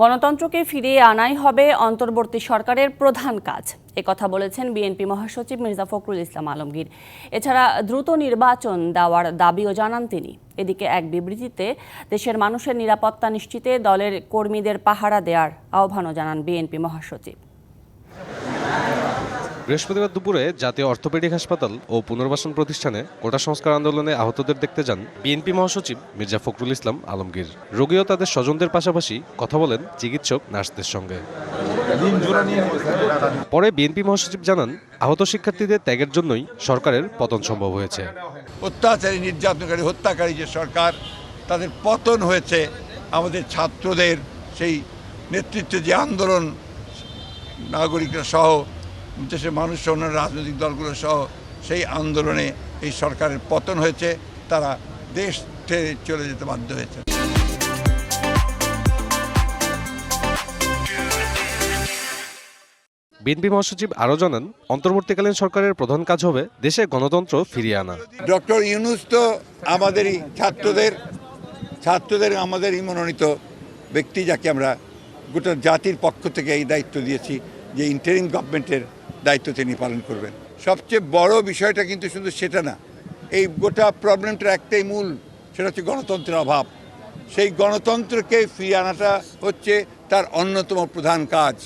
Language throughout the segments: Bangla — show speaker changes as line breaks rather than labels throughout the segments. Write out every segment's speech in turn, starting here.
গণতন্ত্রকে ফিরিয়ে আনাই হবে অন্তর্বর্তী সরকারের প্রধান কাজ। কথা বলেছেন বিএনপি মহাসচিব মির্জা ফখরুল ইসলাম আলমগীর। এছাড়া দ্রুত নির্বাচন দেওয়ার দাবিও জানান তিনি। এদিকে এক বিবৃতিতে, দেশের মানুষের নিরাপত্তা নিশ্চিতে দলের কর্মীদের পাহারা দেওয়ার আহ্বানও জানান বিএনপি মহাসচিব।
বৃহস্পতিবার দুপুরে জাতীয় অর্থোপেডিক হাসপাতাল ও পুনর্বাসন প্রতিষ্ঠানে কোটা সংস্কার আন্দোলনে আহতদের দেখতে যান বিএনপি মহাসচিব মির্জা ফখরুল ইসলাম আলমগীর। রোগীও তাদের স্বজনদের পাশাপাশি কথা বলেন চিকিৎসক নার্সদের সঙ্গে। পরে বিএনপি মহাসচিব জানান, আহত শিক্ষার্থীদের ত্যাগের জন্যই সরকারের পতন সম্ভব হয়েছে।
অত্যাচারী নির্যাতনকারী, হত্যাকারী যে সরকার, তাদের পতন হয়েছে। আমাদের ছাত্রদের সেই নেতৃত্বে যে আন্দোলন, নাগরিকরা সহ দেশের মানুষ অন্যান্য রাজনৈতিক দলগুলো সহ সেই আন্দোলনে এই সরকারের পতন হয়েছে তারা দেশ ছেড়ে চলে যেতে বাধ্য হয়েছে।
বিএনপি মহাসচিব আরও জানান অন্তর্বর্তীকালীন সরকারের প্রধান কাজ হবে দেশে গণতন্ত্র ফিরিয়ে আনা।
ডক্টর ইউনুস তো আমাদেরই ছাত্রদের ছাত্রদের আমাদেরই মনোনীত ব্যক্তি যাকে আমরা গোটা জাতির পক্ষ থেকে এই দায়িত্ব দিয়েছি যে ইন্টারিম গভর্নমেন্টের দায়িত্ব তিনি পালন করবেন। সবচেয়ে বড় বিষয়টা কিন্তু শুধু সেটা না, এই গোটা প্রবলেমটার একটাই মূল, সেটা হচ্ছে গণতন্ত্রের অভাব। সেই গণতন্ত্রকে ফিরিয়ে আনাটা হচ্ছে তার অন্যতম প্রধান কাজ।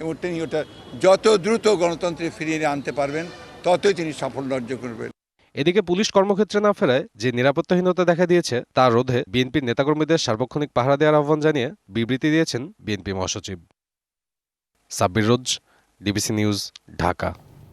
এবং তিনি ওটা যত দ্রুত গণতন্ত্রে ফিরিয়ে আনতে পারবেন, ততই তিনি সাফল্য অর্জন করবেন।
এদিকে পুলিশ কর্মক্ষেত্রে না ফেরায় যে নিরাপত্তাহীনতা দেখা দিয়েছে তা রোধে বিএনপির নেতাকর্মীদের সার্বক্ষণিক পাহারা দেওয়ার আহ্বান জানিয়ে বিবৃতি দিয়েছেন বিএনপি মহাসচিব। Sabbir Roz DBC news Dhaka.